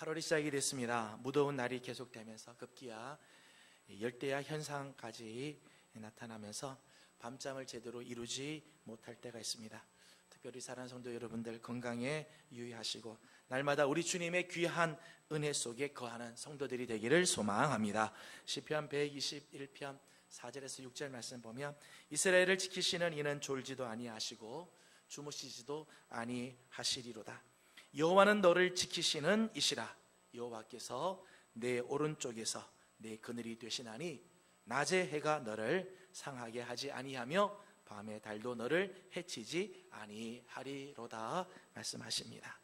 8월이 시작이 됐습니다. 무더운 날이 계속되면서 급기야 열대야 현상까지 나타나면서 밤잠을 제대로 이루지 못할 때가 있습니다. 특별히 사랑하는 성도 여러분들 건강에 유의하시고 날마다 우리 주님의 귀한 은혜 속에 거하는 성도들이 되기를 소망합니다. 시편 121편 4절에서 6절 말씀 보면 이스라엘을 지키시는 이는 졸지도 아니하시고 주무시지도 아니하시리로다. 여호와는 너를 지키시는 이시라. 여호와께서 내 오른쪽에서 내 그늘이 되시나니 낮에 해가 너를 상하게 하지 아니하며 밤에 달도 너를 해치지 아니하리로다 말씀하십니다.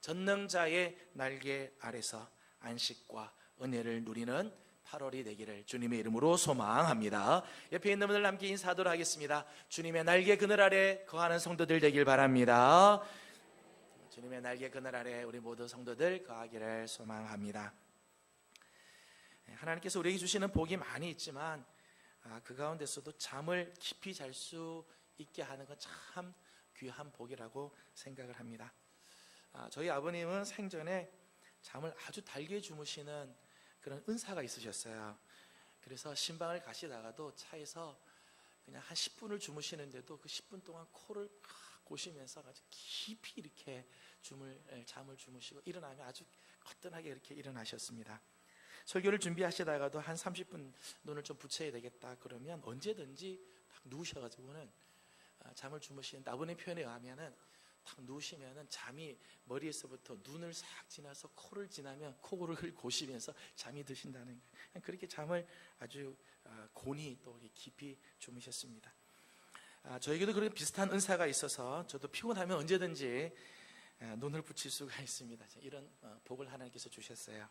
전능자의 날개 아래서 안식과 은혜를 누리는 8월이 되기를 주님의 이름으로 소망합니다. 옆에 있는 분들 함께 인사하도록 하겠습니다. 주님의 날개 그늘 아래 거하는 성도들 되길 바랍니다. 주님의 날개 그늘 아래 우리 모두 성도들 거하기를 소망합니다. 하나님께서 우리에게 주시는 복이 많이 있지만 아, 그 가운데서도 잠을 깊이 잘 수 있게 하는 건 참 귀한 복이라고 생각을 합니다. 아, 저희 아버님은 생전에 잠을 아주 달게 주무시는 그런 은사가 있으셨어요. 그래서 신방을 가시다가도 차에서 그냥 한 10분을 주무시는데도 그 10분 동안 코를 고시면서 아주 깊이 이렇게 줌을, 잠을 주무시고 일어나면 아주 거뜬하게 이렇게 일어나셨습니다. 설교를 준비하시다가도 한 30분 눈을 좀 붙여야 되겠다 그러면 언제든지 딱 누우셔가지고는 아, 잠을 주무시는데 아버님 표현에 의하면은 탁 누우시면은 잠이 머리에서부터 눈을 싹 지나서 코를 지나면 코를 고시면서 잠이 드신다는 거예요. 그렇게 잠을 아주 아, 곤히 또 깊이 주무셨습니다. 아, 저에게도 그런 비슷한 은사가 있어서 저도 피곤하면 언제든지 눈을 붙일 수가 있습니다. 이런 어, 복을 하나님께서 주셨어요.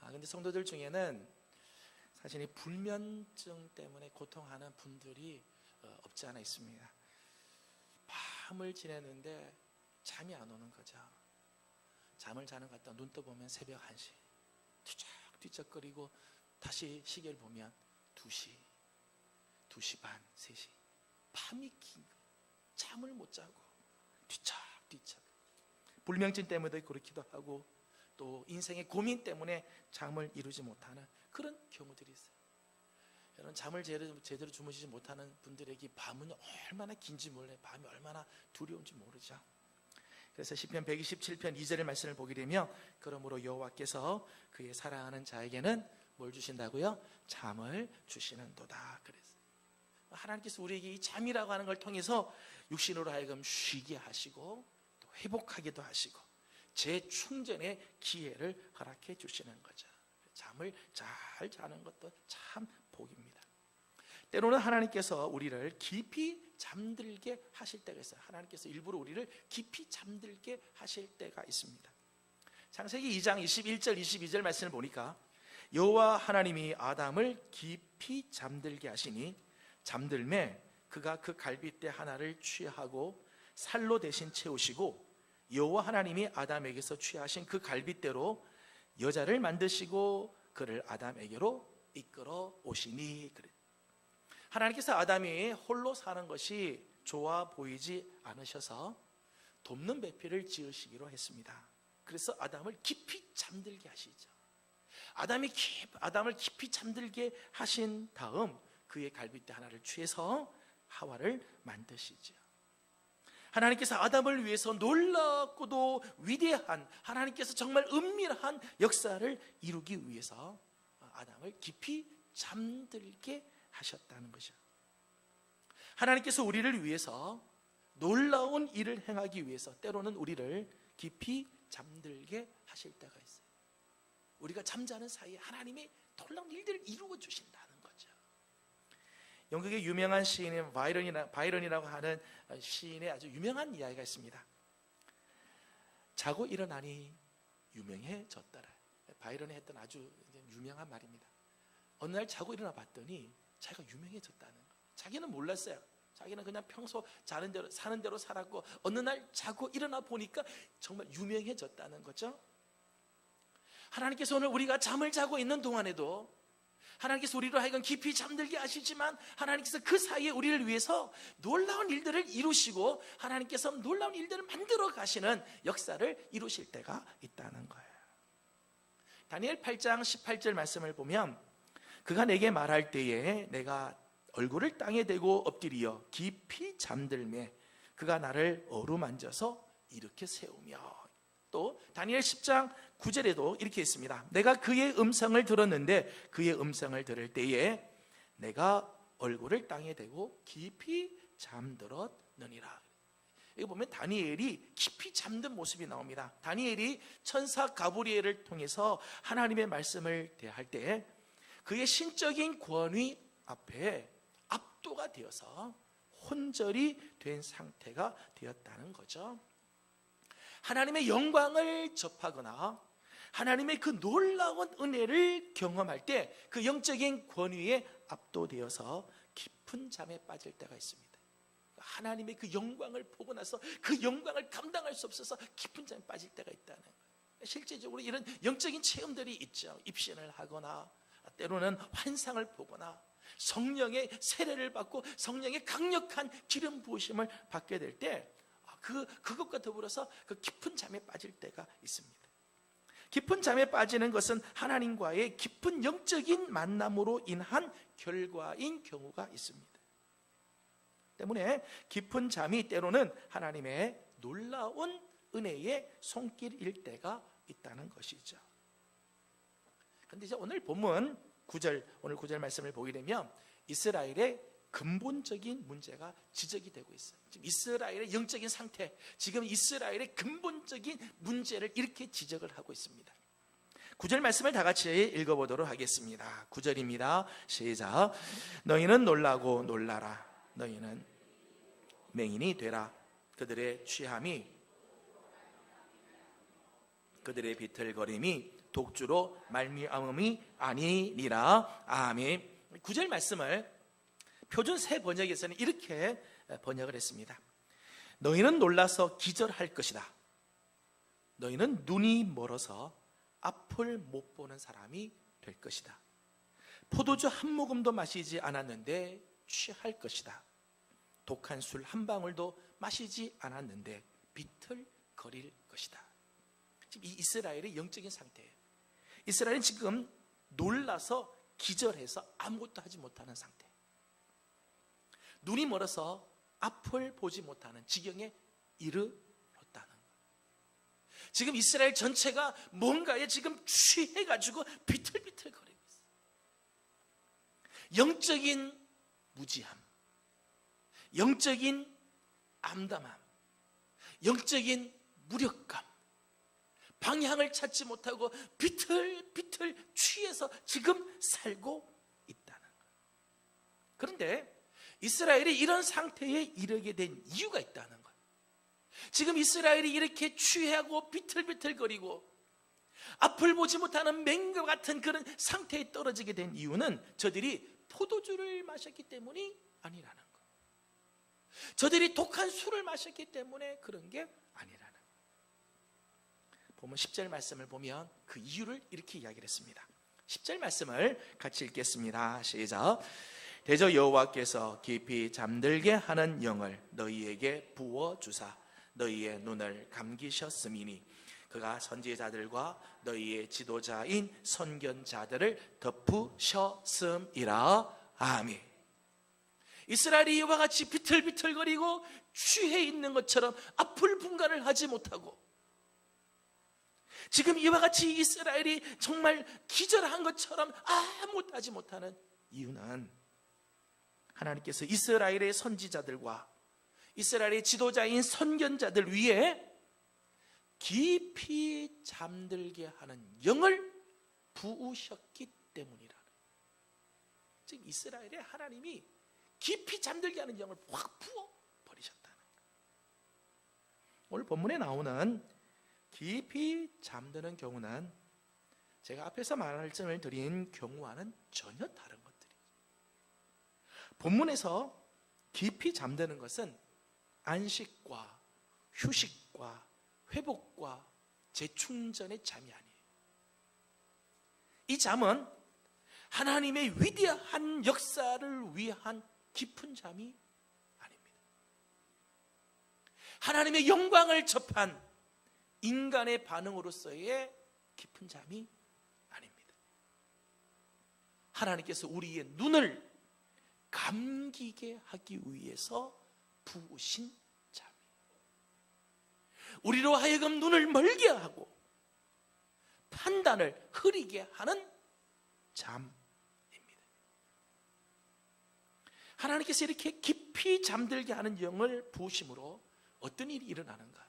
아, 근데 성도들 중에는 사실 이 불면증 때문에 고통하는 분들이 어, 없지 않아 있습니다. 밤을 지내는데 잠이 안 오는 거죠. 잠을 자는 것 같다 눈 떠보면 새벽 1시 뒤척뒤척거리고 다시 시계를 보면 2시 2시 반 3시 밤이 긴 잠을 못 자고 뒤척뒤척 불면증 때문에도 그렇기도 하고 또 인생의 고민 때문에 잠을 이루지 못하는 그런 경우들이 있어요. 여러분 잠을 제대로, 제대로 주무시지 못하는 분들에게 밤은 얼마나 긴지 몰래 밤이 얼마나 두려운지 모르죠. 그래서 시편 127편 2절의 말씀을 보게 되면 그러므로 여호와께서 그의 사랑하는 자에게는 뭘 주신다고요? 잠을 주시는도다. 그래서 하나님께서 우리에게 이 잠이라고 하는 걸 통해서 육신으로 하여금 쉬게 하시고 또 회복하기도 하시고 재충전의 기회를 허락해 주시는 거죠. 잠을 잘 자는 것도 참 복입니다. 때로는 하나님께서 우리를 깊이 잠들게 하실 때가 있어요. 하나님께서 일부러 우리를 깊이 잠들게 하실 때가 있습니다. 창세기 2장 21절 22절 말씀을 보니까 여호와 하나님이 아담을 깊이 잠들게 하시니 잠들매 그가 그 갈빗대 하나를 취하고 살로 대신 채우시고 여호와 하나님이 아담에게서 취하신 그 갈빗대로 여자를 만드시고 그를 아담에게로 이끌어 오시니 그래. 하나님께서 아담이 홀로 사는 것이 좋아 보이지 않으셔서 돕는 배필을 지으시기로 했습니다. 그래서 아담을 깊이 잠들게 하시죠. 아담이 깊, 아담을 깊이 잠들게 하신 다음 그의 갈빗대 하나를 취해서 하와를 만드시죠. 하나님께서 아담을 위해서 놀랍고도 위대한 하나님께서 정말 은밀한 역사를 이루기 위해서 아담을 깊이 잠들게 하셨다는 것이죠. 하나님께서 우리를 위해서 놀라운 일을 행하기 위해서 때로는 우리를 깊이 잠들게 하실 때가 있어요. 우리가 잠자는 사이에 하나님이 놀라운 일들을 이루어 주신다는. 영국의 유명한 시인인 바이런이라, 바이런이라고 하는 시인의 아주 유명한 이야기가 있습니다. 자고 일어나니 유명해졌더라. 바이런이 했던 아주 유명한 말입니다. 어느 날 자고 일어나 봤더니 자기가 유명해졌다는 거. 자기는 몰랐어요. 자기는 그냥 평소 자는 대로 사는 대로 살았고 어느 날 자고 일어나 보니까 정말 유명해졌다는 거죠. 하나님께서 오늘 우리가 잠을 자고 있는 동안에도 하나님께서 우리로 하여금 깊이 잠들게 하시지만 하나님께서 그 사이에 우리를 위해서 놀라운 일들을 이루시고 하나님께서 놀라운 일들을 만들어 가시는 역사를 이루실 때가 있다는 거예요. 다니엘 8장 18절 말씀을 보면 그가 내게 말할 때에 내가 얼굴을 땅에 대고 엎드리어 깊이 잠들매 그가 나를 어루만져서 이렇게 세우며 또 다니엘 10장 9절에도 이렇게 있습니다. 내가 그의 음성을 들었는데 그의 음성을 들을 때에 내가 얼굴을 땅에 대고 깊이 잠들었느니라. 여기 보면 다니엘이 깊이 잠든 모습이 나옵니다. 다니엘이 천사 가브리엘을 통해서 하나님의 말씀을 대할 때 그의 신적인 권위 앞에 압도가 되어서 혼절이 된 상태가 되었다는 거죠. 하나님의 영광을 접하거나 하나님의 그 놀라운 은혜를 경험할 때 그 영적인 권위에 압도되어서 깊은 잠에 빠질 때가 있습니다. 하나님의 그 영광을 보고 나서 그 영광을 감당할 수 없어서 깊은 잠에 빠질 때가 있다는 거예요. 실제적으로 이런 영적인 체험들이 있죠. 입신을 하거나 때로는 환상을 보거나 성령의 세례를 받고 성령의 강력한 기름 부으심을 받게 될 때 그 그것과 더불어서 그 깊은 잠에 빠질 때가 있습니다. 깊은 잠에 빠지는 것은 하나님과의 깊은 영적인 만남으로 인한 결과인 경우가 있습니다. 때문에 깊은 잠이 때로는 하나님의 놀라운 은혜의 손길일 때가 있다는 것이죠. 그런데 이제 오늘 본문 9절 오늘 9절 말씀을 보게 되면 이스라엘의 근본적인 문제가 지적이 되고 있어요. 지금 이스라엘의 영적인 상태, 지금 이스라엘의 근본적인 문제를 이렇게 지적을 하고 있습니다. 9절 말씀을 다 같이 읽어보도록 하겠습니다. 9절입니다. 시작. 너희는 놀라고 놀라라. 너희는 맹인이 되라. 그들의 취함이 그들의 비틀거림이 독주로 말미암음이 아니니라. 아멘. 9절 말씀을 표준 새 번역에서는 이렇게 번역을 했습니다. 너희는 놀라서 기절할 것이다. 너희는 눈이 멀어서 앞을 못 보는 사람이 될 것이다. 포도주 한 모금도 마시지 않았는데 취할 것이다. 독한 술 한 방울도 마시지 않았는데 비틀거릴 것이다. 지금 이 이스라엘의 영적인 상태예요. 이스라엘은 지금 놀라서 기절해서 아무것도 하지 못하는 상태. 눈이 멀어서 앞을 보지 못하는 지경에 이르렀다는 것. 지금 이스라엘 전체가 뭔가에 지금 취해가지고 비틀비틀거리고 있어요. 영적인 무지함, 영적인 암담함, 영적인 무력감, 방향을 찾지 못하고 비틀비틀 취해서 지금 살고 있다는 것. 그런데 이스라엘이 이런 상태에 이르게 된 이유가 있다는 거예요. 지금 이스라엘이 이렇게 취하고 비틀비틀거리고 앞을 보지 못하는 맹과 같은 그런 상태에 떨어지게 된 이유는 저들이 포도주를 마셨기 때문이 아니라는 거. 저들이 독한 술을 마셨기 때문에 그런 게 아니라는 거. 보면 10절 말씀을 보면 그 이유를 이렇게 이야기를 했습니다. 10절 말씀을 같이 읽겠습니다. 시작. 대저 여호와께서 깊이 잠들게 하는 영을 너희에게 부어 주사 너희의 눈을 감기셨음이니 그가 선지자들과 너희의 지도자인 선견자들을 덮으셨음이라 아멘. 이스라엘이 이와 같이 비틀비틀거리고 취해 있는 것처럼 앞을 분간을 하지 못하고 지금 이와 같이 이스라엘이 정말 기절한 것처럼 아무것도 하지 못하는 이유는 하나님께서 이스라엘의 선지자들과 이스라엘의 지도자인 선견자들 위에 깊이 잠들게 하는 영을 부으셨기 때문이라는. 즉 이스라엘의 하나님이 깊이 잠들게 하는 영을 확 부어 버리셨다는. 오늘 본문에 나오는 깊이 잠드는 경우는 제가 앞에서 말씀을 드린 경우와는 전혀 다른 것. 본문에서 깊이 잠드는 것은 안식과 휴식과 회복과 재충전의 잠이 아니에요. 이 잠은 하나님의 위대한 역사를 위한 깊은 잠이 아닙니다. 하나님의 영광을 접한 인간의 반응으로서의 깊은 잠이 하나님께서 우리의 눈을 감기게 하기 위해서 부으신 잠. 우리로 하여금 눈을 멀게 하고 판단을 흐리게 하는 잠입니다. 하나님께서 이렇게 깊이 잠들게 하는 영을 부으심으로 어떤 일이 일어나는가?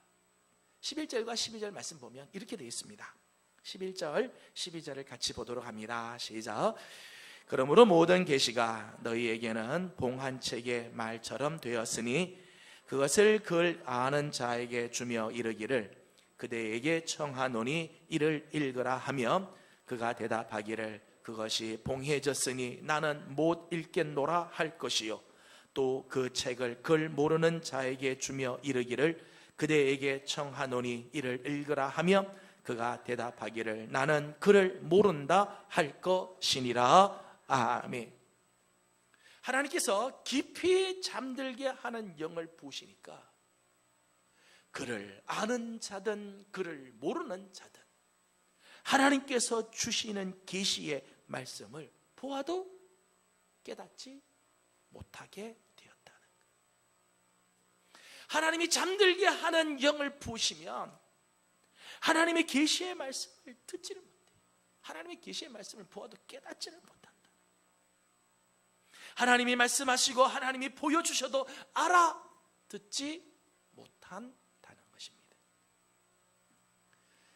11절과 12절 말씀 보면 이렇게 되어 있습니다. 11절, 12절을 같이 보도록 합니다. 시작. 그러므로 모든 계시가 너희에게는 봉한 책의 말처럼 되었으니 그것을 그걸 아는 자에게 주며 이르기를 그대에게 청하노니 이를 읽으라 하며 그가 대답하기를 그것이 봉해졌으니 나는 못 읽겠노라 할 것이요. 또 그 책을 글 모르는 자에게 주며 이르기를 그대에게 청하노니 이를 읽으라 하며 그가 대답하기를 나는 그를 모른다 할 것이니라 아멘. 하나님께서 깊이 잠들게 하는 영을 부으시니까 그를 아는 자든 그를 모르는 자든 하나님께서 주시는 계시의 말씀을 보아도 깨닫지 못하게 되었다는 것. 하나님이 잠들게 하는 영을 부으시면 하나님의 계시의 말씀을 듣지를 못해. 하나님의 계시의 말씀을 보아도 깨닫지를 못한다. 하나님이 말씀하시고 하나님이 보여주셔도 알아 듣지 못한다는 것입니다.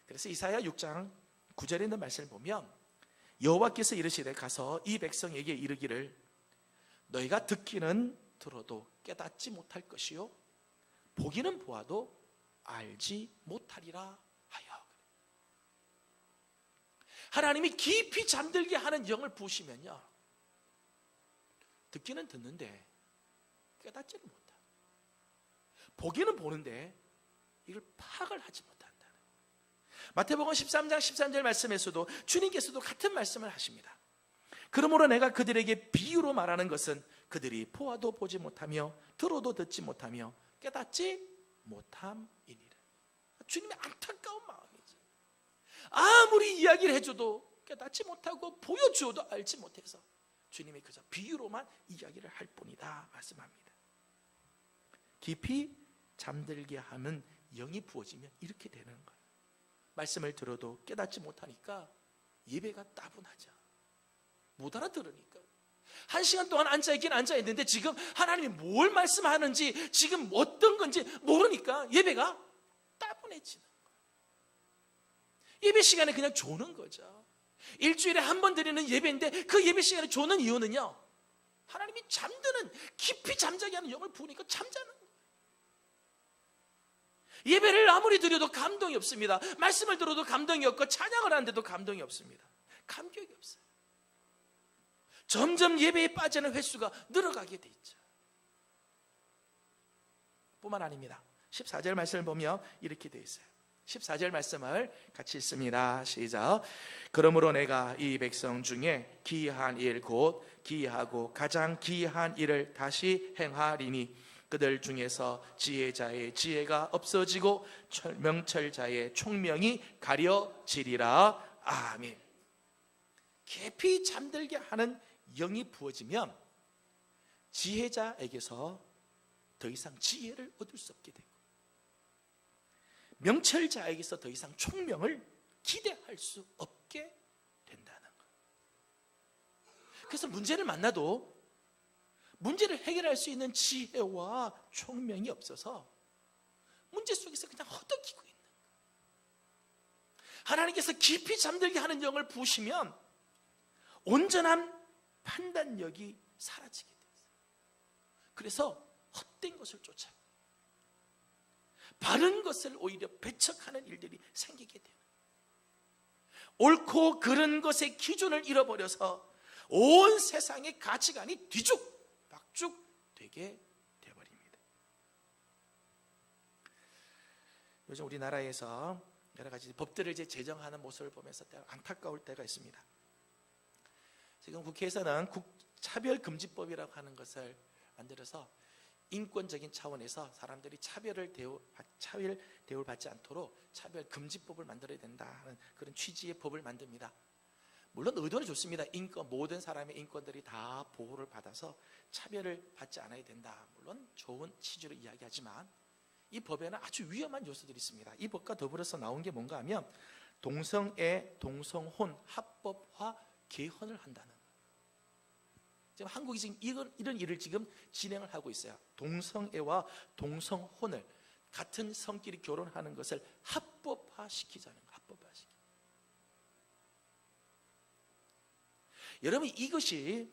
그래서 이사야 6장 9절에 있는 말씀을 보면 여호와께서 이르시되 가서 이 백성에게 이르기를 너희가 듣기는 들어도 깨닫지 못할 것이요 보기는 보아도 알지 못하리라 하여 하나님이 깊이 잠들게 하는 영을 부으시면요 듣기는 듣는데 깨닫지를 못하 보기는 보는데 이걸 파악을 하지 못한다는 마태복음 13장 13절 말씀에서도 주님께서도 같은 말씀을 하십니다 그러므로 내가 그들에게 비유로 말하는 것은 그들이 보아도 보지 못하며 들어도 듣지 못하며 깨닫지 못함이니라. 주님의 안타까운 마음이죠. 아무리 이야기를 해줘도 깨닫지 못하고 보여주어도 알지 못해서 주님이 그저 비유로만 이야기를 할 뿐이다 말씀합니다. 깊이 잠들게 하면 영이 부어지면 이렇게 되는 거예요. 말씀을 들어도 깨닫지 못하니까 예배가 따분하죠. 못 알아들으니까. 한 시간 동안 앉아있긴 앉아있는데 지금 하나님이 뭘 말씀하는지 지금 어떤 건지 모르니까 예배가 따분해지는 거예요. 예배 시간에 그냥 조는 거죠. 일주일에 한 번 드리는 예배인데 그 예배 시간에 조는 이유는요. 하나님이 잠드는 깊이 잠자게 하는 영을 부으니까 잠자는. 예배를 아무리 드려도 감동이 없습니다. 말씀을 들어도 감동이 없고 찬양을 하는데도 감동이 없습니다. 감격이 없어요. 점점 예배에 빠지는 횟수가 늘어가게 돼 있죠. 뿐만 아닙니다. 14절 말씀을 보면 이렇게 돼 있어요. 14절 말씀을 같이 읽습니다. 시작. 그러므로 내가 이 백성 중에 기이한 일 곧 기이하고 가장 기이한 일을 다시 행하리니 그들 중에서 지혜자의 지혜가 없어지고 명철자의 총명이 가려지리라. 아멘. 깊이 잠들게 하는 영이 부어지면 지혜자에게서 더 이상 지혜를 얻을 수 없게 되고 명철자에게서 더 이상 총명을 기대할 수 없게 된다는 것. 그래서 문제를 만나도 문제를 해결할 수 있는 지혜와 총명이 없어서 문제 속에서 그냥 허덕이고 있는 것. 하나님께서 깊이 잠들게 하는 영을 부으시면 온전한 판단력이 사라지게 돼요. 그래서 헛된 것을 쫓아요. 바른 것을 오히려 배척하는 일들이 생기게 돼요. 옳고 그른 것의 기준을 잃어버려서 온 세상의 가치관이 뒤죽 박죽 되게 되어버립니다. 요즘 우리나라에서 여러 가지 법들을 이제 제정하는 모습을 보면서 안타까울 때가 있습니다. 지금 국회에서는 차별금지법이라고 하는 것을 만들어서 인권적인 차원에서 사람들이 차별을 대우, 차별 대우를 받지 않도록 차별 금지법을 만들어야 된다 하는 그런 취지의 법을 만듭니다. 물론 의도는 좋습니다. 인권 모든 사람의 인권들이 다 보호를 받아서 차별을 받지 않아야 된다. 물론 좋은 취지로 이야기하지만 이 법에는 아주 위험한 요소들이 있습니다. 이 법과 더불어서 나온 게 뭔가 하면 동성애, 동성혼 합법화 개헌을 한다는. 지금 한국이 지금 이런, 이런 일을 지금 진행을 하고 있어요. 동성애와 동성혼을 같은 성끼리 결혼하는 것을 합법화 시키자는 거예요. 합법화 시키. 여러분 이것이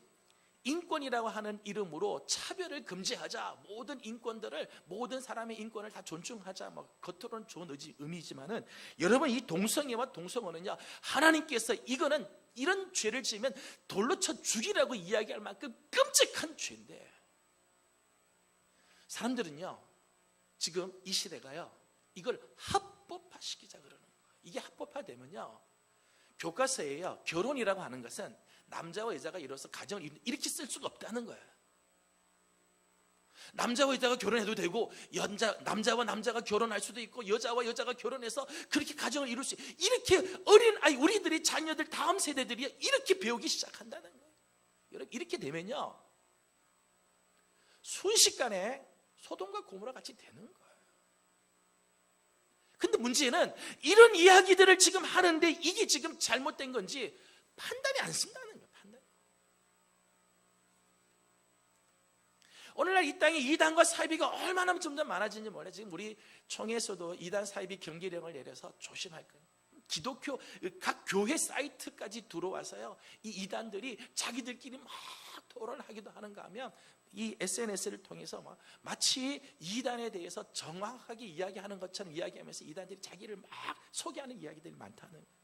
인권이라고 하는 이름으로 차별을 금지하자 모든 인권들을 모든 사람의 인권을 다 존중하자 뭐 겉으로는 좋은 의지, 의미지만은 여러분 이 동성애와 동성혼은요 하나님께서 이거는 이런 죄를 지으면 돌로 쳐 죽이라고 이야기할 만큼 끔찍한 죄인데 사람들은요 지금 이 시대가요 이걸 합법화시키자 그러는 거예요 이게 합법화되면요 교과서에요 결혼이라고 하는 것은 남자와 여자가 이뤄서 가정을 이렇게 쓸 수가 없다는 거예요. 남자와 여자가 결혼해도 되고 연자, 남자와 남자가 결혼할 수도 있고 여자와 여자가 결혼해서 그렇게 가정을 이룰 수 이렇게 어린 아이 우리들 이 자녀들 다음 세대들이 이렇게 배우기 시작한다는 거예요. 여러분 이렇게 되면요 순식간에 소돔과 고모라 같이 되는 거예요. 근데 문제는 이런 이야기들을 지금 하는데 이게 지금 잘못된 건지 판단이 안 쓴다는 거예요. 판단. 오늘날 이 땅에 이단과 사이비가 얼마나 점점 많아지는지 몰라요. 지금 우리 총회에서도 이단 사이비 경계령을 내려서 조심할 거예요. 기독교 각 교회 사이트까지 들어와서요. 이 이단들이 자기들끼리 막 토론하기도 하는가 하면 이 SNS를 통해서 막 마치 이단에 대해서 정확하게 이야기하는 것처럼 이야기하면서 이단들이 자기를 막 소개하는 이야기들이 많다는 거예요.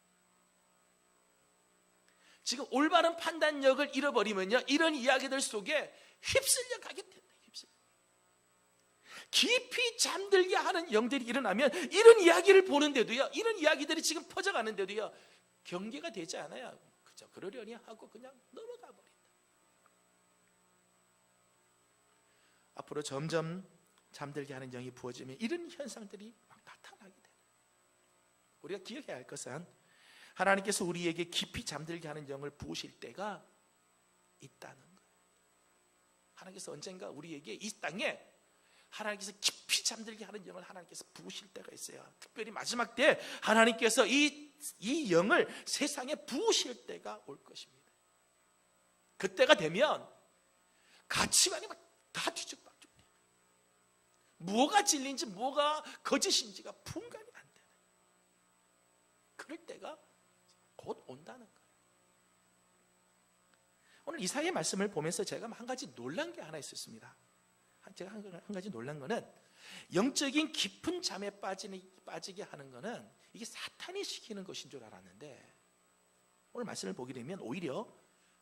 지금 올바른 판단력을 잃어버리면요. 이런 이야기들 속에 휩쓸려 가게 된다. 잠들게 하는 영들이 일어나면 이런 이야기를 보는데도요. 이런 이야기들이 지금 퍼져가는데도요. 경계가 되지 않아요. 그저 그러려니 하고 그냥 넘어가 버린다. 앞으로 점점 잠들게 하는 영이 부어지면 이런 현상들이 막 나타나게 돼요. 우리가 기억해야 할 것은 하나님께서 우리에게 깊이 잠들게 하는 영을 부으실 때가 있다는 거예요. 하나님께서 언젠가 우리에게 이 땅에 하나님께서 깊이 잠들게 하는 영을 하나님께서 부으실 때가 있어요. 특별히 마지막 때 하나님께서 이, 이 영을 세상에 부으실 때가 올 것입니다. 그때가 되면 가치관이 다 뒤죽박죽 돼요. 뭐가 진리인지 뭐가 거짓인지가 분간이 안 되는 그럴 때가 곧 온다는 거예요. 오늘 이사의 말씀을 보면서 제가 한 가지 놀란 게 하나 있었습니다. 제가 한 가지 놀란 거는 영적인 깊은 잠에 빠지는, 빠지게 하는 거는 이게 사탄이 시키는 것인 줄 알았는데 오늘 말씀을 보게 되면 오히려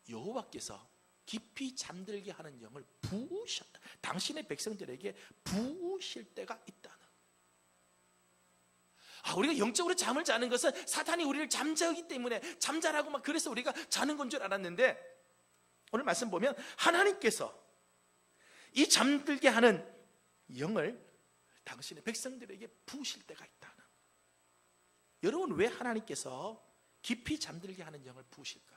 여호와께서 깊이 잠들게 하는 영을 부으셨다. 당신의 백성들에게 부으실 때가 있다는 아, 우리가 영적으로 잠을 자는 것은 사탄이 우리를 잠자기 때문에 잠자라고 막 그래서 우리가 자는 건 줄 알았는데 오늘 말씀 보면 하나님께서 이 잠들게 하는 영을 당신의 백성들에게 부으실 때가 있다는. 여러분 왜 하나님께서 깊이 잠들게 하는 영을 부으실까요?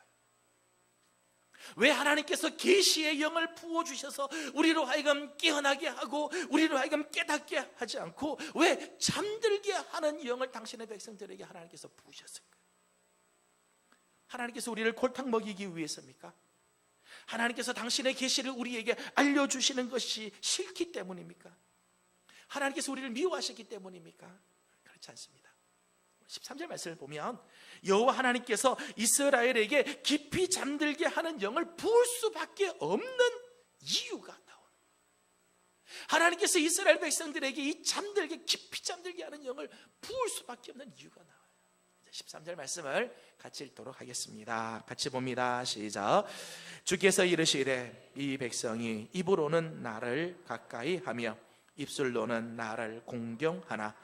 왜 하나님께서 계시의 영을 부어 주셔서 우리로 하여금 깨어나게 하고 우리로 하여금 깨닫게 하지 않고 왜 잠들게 하는 영을 당신의 백성들에게 하나님께서 부으셨을까요? 하나님께서 우리를 골탕 먹이기 위해서입니까? 하나님께서 당신의 계시를 우리에게 알려 주시는 것이 싫기 때문입니까? 하나님께서 우리를 미워하셨기 때문입니까? 그렇지 않습니다. 13절 말씀을 보면 여호와 하나님께서 이스라엘에게 깊이 잠들게 하는 영을 부을 수밖에 없는 이유가 나오는 하나님께서 이스라엘 백성들에게 이 잠들게 깊이 잠들게 하는 영을 부을 수밖에 없는 이유가 나와요. 13절 말씀을 같이 읽도록 하겠습니다. 같이 봅니다. 시작. 주께서 이르시되 이 백성이 입으로는 나를 가까이 하며 입술로는 나를 공경하나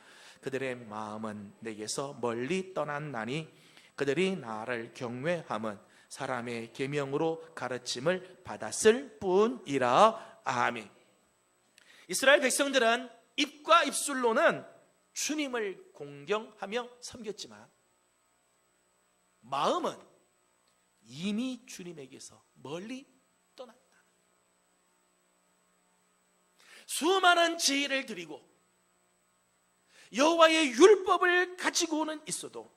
그들의 마음은 내게서 멀리 떠났나니 그들이 나를 경외함은 사람의 계명으로 가르침을 받았을 뿐이라 아멘. 이스라엘 백성들은 입과 입술로는 주님을 공경하며 섬겼지만 마음은 이미 주님에게서 멀리 떠났다. 수많은 제의를 드리고 여호와의 율법을 가지고는 있어도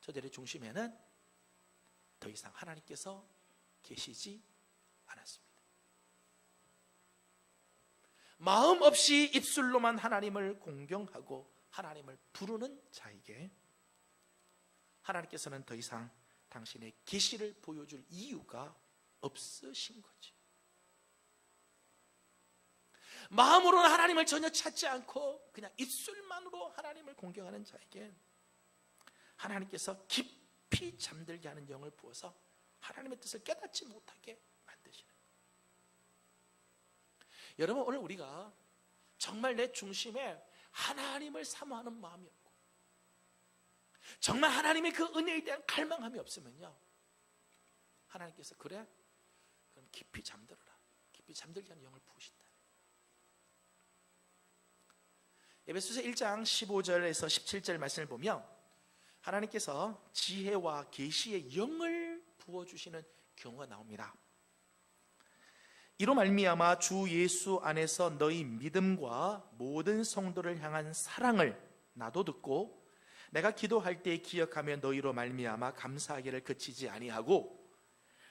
저들의 중심에는 더 이상 하나님께서 계시지 않았습니다. 마음 없이 입술로만 하나님을 공경하고 하나님을 부르는 자에게 하나님께서는 더 이상 당신의 계시를 보여줄 이유가 없으신 거지. 마음으로는 하나님을 전혀 찾지 않고 그냥 입술만으로 하나님을 공경하는 자에게 하나님께서 깊이 잠들게 하는 영을 부어서 하나님의 뜻을 깨닫지 못하게 만드시는. 여러분 오늘 우리가 정말 내 중심에 하나님을 사모하는 마음이 정말 하나님의 그 은혜에 대한 갈망함이 없으면요. 하나님께서 그래? 그럼 깊이 잠들어라. 깊이 잠들게 하는 영을 부으신다. 에베소서 1장 15절에서 17절 말씀을 보면 하나님께서 지혜와 계시의 영을 부어 주시는 경우가 나옵니다. 이로 말미암아 주 예수 안에서 너희 믿음과 모든 성도를 향한 사랑을 나도 듣고 내가 기도할 때 기억하며 너희로 말미암아 감사하기를 그치지 아니하고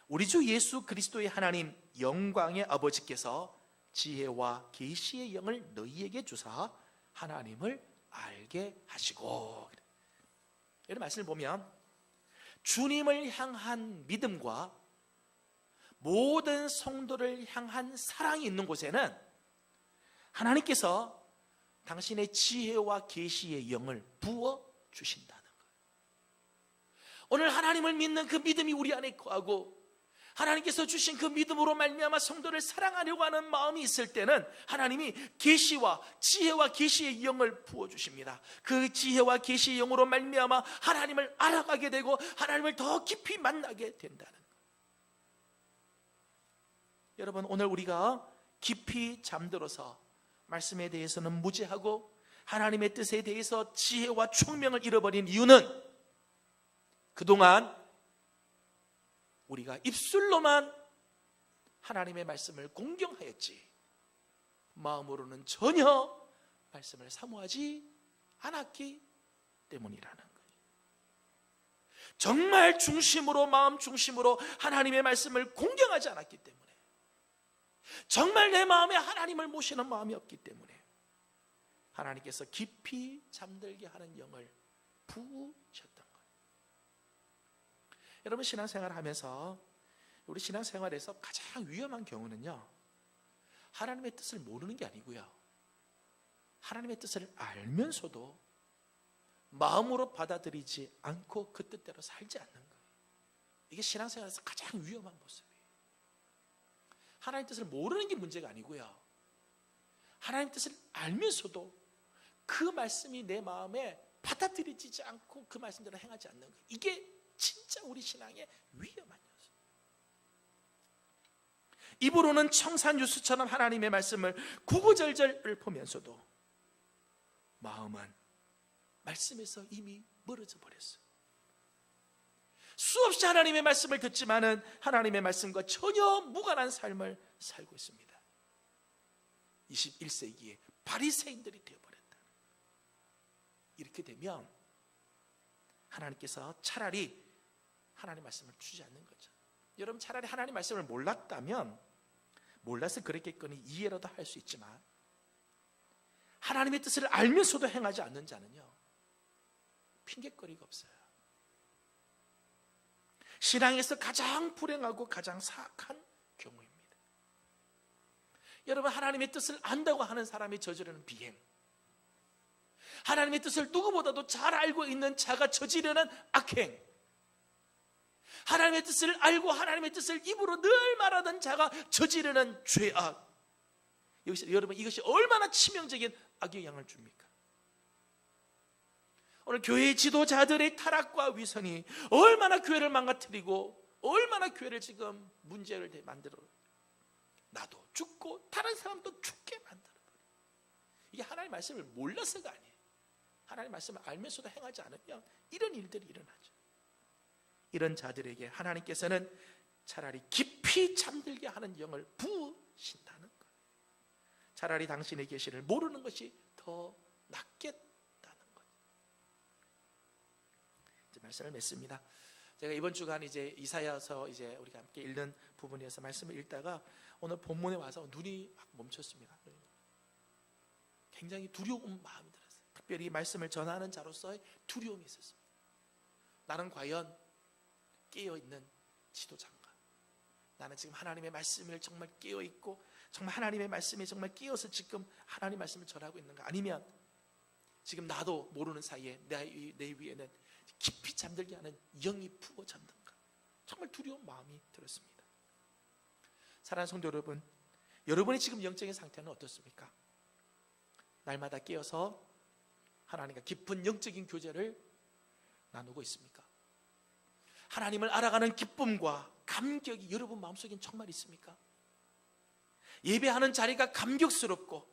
우리 주 예수 그리스도의 하나님 영광의 아버지께서 지혜와 계시의 영을 너희에게 주사 하나님을 알게 하시고. 이런 말씀을 보면 주님을 향한 믿음과 모든 성도를 향한 사랑이 있는 곳에는 하나님께서 당신의 지혜와 계시의 영을 부어 주신다는 거예요. 오늘 하나님을 믿는 그 믿음이 우리 안에 거하고 하나님께서 주신 그 믿음으로 말미암아 성도를 사랑하려고 하는 마음이 있을 때는 하나님이 계시와 지혜와 계시의 영을 부어 주십니다. 그 지혜와 계시의 영으로 말미암아 하나님을 알아가게 되고 하나님을 더 깊이 만나게 된다는. 여러분 오늘 우리가 깊이 잠들어서 말씀에 대해서는 무지하고 하나님의 뜻에 대해서 지혜와 총명을 잃어버린 이유는 그동안 우리가 입술로만 하나님의 말씀을 공경하였지 마음으로는 전혀 말씀을 사모하지 않았기 때문이라는 거예요. 정말 중심으로 마음 중심으로 하나님의 말씀을 공경하지 않았기 때문에 정말 내 마음에 하나님을 모시는 마음이 없기 때문에 하나님께서 깊이 잠들게 하는 영을 부으셨다. 여러분 신앙생활 하면서 우리 신앙생활에서 가장 위험한 경우는요. 하나님의 뜻을 모르는 게 아니고요. 하나님의 뜻을 알면서도 마음으로 받아들이지 않고 그 뜻대로 살지 않는 거예요. 이게 신앙생활에서 가장 위험한 모습이에요. 하나님 뜻을 모르는 게 문제가 아니고요. 하나님 뜻을 알면서도 그 말씀이 내 마음에 받아들이지 않고 그 말씀대로 행하지 않는 거예요. 이게 진짜 우리 신앙의 위험한 요소. 입으로는 청산유수처럼 하나님의 말씀을 구구절절 보면서도 마음은 말씀에서 이미 멀어져 버렸어요. 수없이 하나님의 말씀을 듣지만은 하나님의 말씀과 전혀 무관한 삶을 살고 있습니다. 21세기에 바리새인들이 되어버렸다. 이렇게 되면 하나님께서 차라리 하나님 말씀을 주지 않는 거죠. 여러분 차라리 하나님 말씀을 몰랐다면 몰라서 그랬겠거니 이해라도 할 수 있지만 하나님의 뜻을 알면서도 행하지 않는 자는요 핑계거리가 없어요. 신앙에서 가장 불행하고 가장 사악한 경우입니다. 여러분 하나님의 뜻을 안다고 하는 사람이 저지르는 비행 하나님의 뜻을 누구보다도 잘 알고 있는 자가 저지르는 악행 하나님의 뜻을 알고 하나님의 뜻을 입으로 늘 말하던 자가 저지르는 죄악. 여기서 여러분 이것이 얼마나 치명적인 악의 영향을 줍니까? 오늘 교회 지도자들의 타락과 위선이 얼마나 교회를 망가뜨리고 얼마나 교회를 지금 문제를 만들어 나도 죽고 다른 사람도 죽게 만들어 이게 하나님 말씀을 몰라서가 아니에요. 하나님 말씀을 알면서도 행하지 않으면 이런 일들이 일어나죠. 이런 자들에게 하나님께서는 차라리 깊이 잠들게 하는 영을 부으신다는 것. 차라리 당신의 계시를 모르는 것이 더 낫겠다는 것. 이제 말씀을 맺습니다. 제가 이번 주간 이제 이사야서 이제 우리가 함께 읽는 부분에서 말씀을 읽다가 오늘 본문에 와서 눈이 막 멈췄습니다. 굉장히 두려운 마음이 들었어요. 특별히 이 말씀을 전하는 자로서의 두려움이 있었습니다. 나는 과연 깨어 있는 지도자인가? 나는 지금 하나님의 말씀을 정말 깨어 있고 정말 하나님의 말씀에 정말 끼어서 지금 하나님 말씀을 전하고 있는가? 아니면 지금 나도 모르는 사이에 내, 위- 내 위에는 깊이 잠들게 하는 영이 푸고 잠든가? 정말 두려운 마음이 들었습니다. 사랑하는 성도 여러분, 여러분의 지금 영적인 상태는 어떻습니까? 날마다 깨어서 하나님과 깊은 영적인 교제를 나누고 있습니까? 하나님을 알아가는 기쁨과 감격이 여러분 마음속에 정말 있습니까? 예배하는 자리가 감격스럽고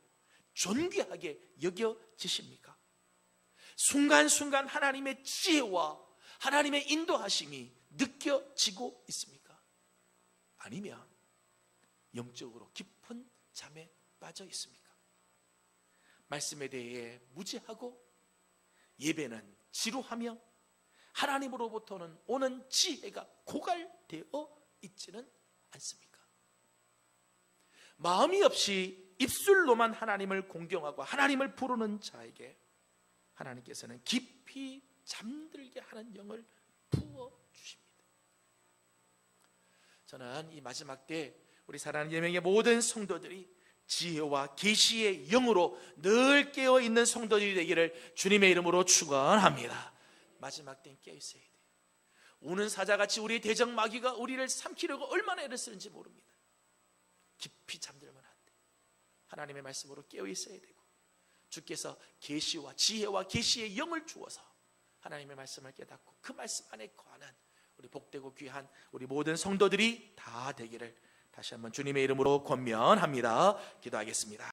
존귀하게 여겨지십니까? 순간순간 하나님의 지혜와 하나님의 인도하심이 느껴지고 있습니까? 아니면 영적으로 깊은 잠에 빠져 있습니까? 말씀에 대해 무지하고 예배는 지루하며 하나님으로부터는 오는 지혜가 고갈되어 있지는 않습니까? 마음이 없이 입술로만 하나님을 공경하고 하나님을 부르는 자에게 하나님께서는 깊이 잠들게 하는 영을 부어 주십니다. 저는 이 마지막 때 우리 사랑하는 예명의 모든 성도들이 지혜와 계시의 영으로 늘 깨어 있는 성도들이 되기를 주님의 이름으로 축원합니다. 마지막 때는 깨어 있어야 돼요. 우는 사자같이 우리의 대적 마귀가 우리를 삼키려고 얼마나 애를 쓰는지 모릅니다. 깊이 잠들면 안 돼. 하나님의 말씀으로 깨어 있어야 되고 주께서 계시와 지혜와 계시의 영을 주어서 하나님의 말씀을 깨닫고 그 말씀 안에 거하는 우리 복되고 귀한 우리 모든 성도들이 다 되기를 다시 한번 주님의 이름으로 권면합니다. 기도하겠습니다.